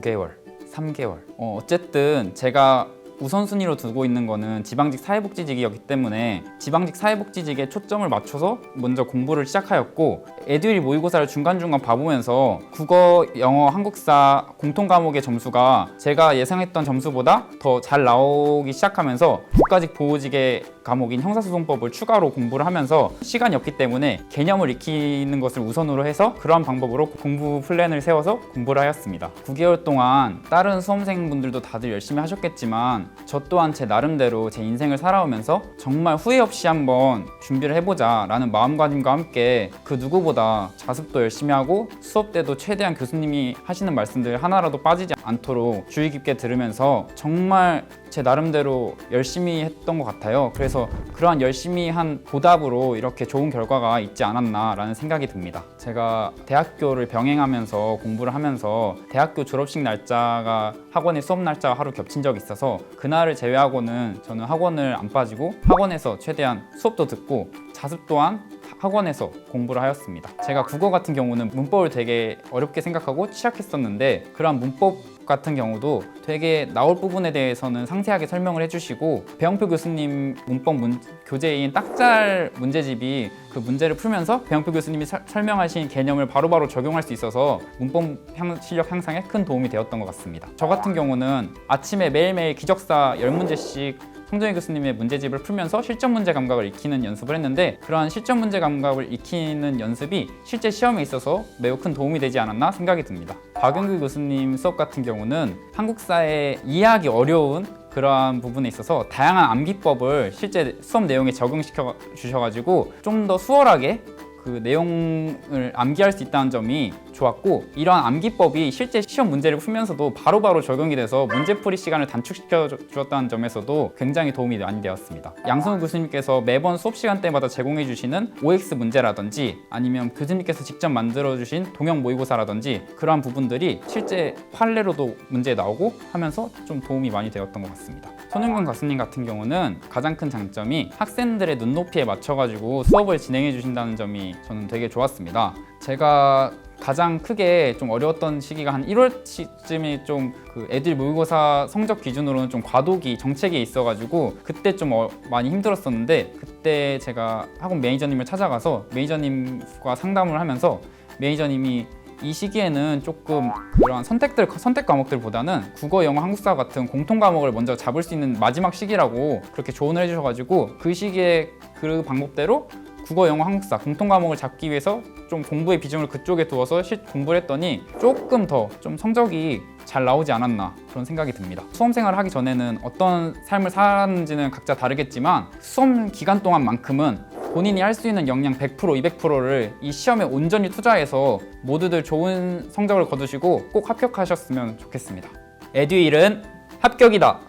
9개월, 3개월. 어, 어쨌든 제가 우선순위로 두고 있는 거는 지방직 사회복지직이었기 때문에 지방직 사회복지직에 초점을 맞춰서 먼저 공부를 시작하였고 에듀윌 모의고사를 중간중간 봐보면서 국어, 영어, 한국사 공통 과목의 점수가 제가 예상했던 점수보다 더 잘 나오기 시작하면서 국가직 보호직의 과목인 형사소송법을 추가로 공부를 하면서 시간이 없기 때문에 개념을 익히는 것을 우선으로 해서 그러한 방법으로 공부 플랜을 세워서 공부를 하였습니다. 9개월 동안 다른 수험생분들도 다들 열심히 하셨겠지만 저 또한 제 나름대로 제 인생을 살아오면서 정말 후회 없이 한번 준비를 해보자 라는 마음가짐과 함께 그 누구보다 자습도 열심히 하고 수업 때도 최대한 교수님이 하시는 말씀들 하나라도 빠지지 않도록 주의 깊게 들으면서 정말 제 나름대로 열심히 했던 것 같아요. 그래서 그러한 열심히 한 보답으로 이렇게 좋은 결과가 있지 않았나라는 생각이 듭니다. 제가 대학교를 병행하면서 공부를 하면서 대학교 졸업식 날짜가 학원의 수업 날짜가 하루 겹친 적이 있어서 그날을 제외하고는 저는 학원을 안 빠지고 학원에서 최대한 수업도 듣고 자습 또한 학원에서 공부를 하였습니다. 제가 국어 같은 경우는 문법을 되게 어렵게 생각하고 취약했었는데 그런 문법 같은 경우도 되게 나올 부분에 대해서는 상세하게 설명을 해주시고 배영표 교수님 문법 문, 교재인 딱잘 문제집이 그 문제를 풀면서 배영표 교수님이 사- 설명하신 개념을 바로바로 적용할 수 있어서 문법 향- 실력 향상에 큰 도움이 되었던 것 같습니다. 저 같은 경우는 아침에 매일매일 기적사 10문제씩 성정희 교수님의 문제집을 풀면서 실전 문제 감각을 익히는 연습을 했는데 그러한 실전 문제 감각을 익히는 연습이 실제 시험에 있어서 매우 큰 도움이 되지 않았나 생각이 듭니다. 박영규 교수님 수업 같은 경우는 한국사에 이해하기 어려운 그러한 부분에 있어서 다양한 암기법을 실제 수업 내용에 적용시켜 주셔가지고 좀 더 수월하게 그 내용을 암기할 수 있다는 점이 좋았고 이러한 암기법이 실제 시험 문제를 풀면서도 바로바로 적용이 돼서 문제풀이 시간을 단축시켜 주- 주었다는 점에서도 굉장히 도움이 많이 되었습니다. 양승우 교수님께서 매번 수업 시간 때마다 제공해 주시는 OX 문제라든지 아니면 교수님께서 직접 만들어 주신 동영 모의고사라든지 그러한 부분들이 실제 판례로도 문제에 나오고 하면서 좀 도움이 많이 되었던 것 같습니다. 손윤근 교수님 같은 경우는 가장 큰 장점이 학생들의 눈높이에 맞춰가지고 수업을 진행해 주신다는 점이 저는 되게 좋았습니다. 제가 가장 크게 좀 어려웠던 시기가 한 1월쯤이 좀 그 애들 모의고사 성적 기준으로는 좀 과도기 정책이 있어가지고 그때 좀 어- 많이 힘들었었는데 그때 제가 학원 매니저님을 찾아가서 매니저님과 상담을 하면서 매니저님이 이 시기에는 조금 그런 선택들 선택 과목들보다는 국어, 영어, 한국사 같은 공통 과목을 먼저 잡을 수 있는 마지막 시기라고 그렇게 조언을 해주셔가지고 그 시기에 그 방법대로 국어, 영어, 한국사 공통 과목을 잡기 위해서 좀 공부의 비중을 그쪽에 두어서 실 공부를 했더니 조금 더 좀 성적이 잘 나오지 않았나 그런 생각이 듭니다. 수험 생활을 하기 전에는 어떤 삶을 살았는지는 각자 다르겠지만 수험 기간 동안만큼은 본인이 할 수 있는 역량 100% 200%를 이 시험에 온전히 투자해서 모두들 좋은 성적을 거두시고 꼭 합격하셨으면 좋겠습니다. 에듀일은 합격이다.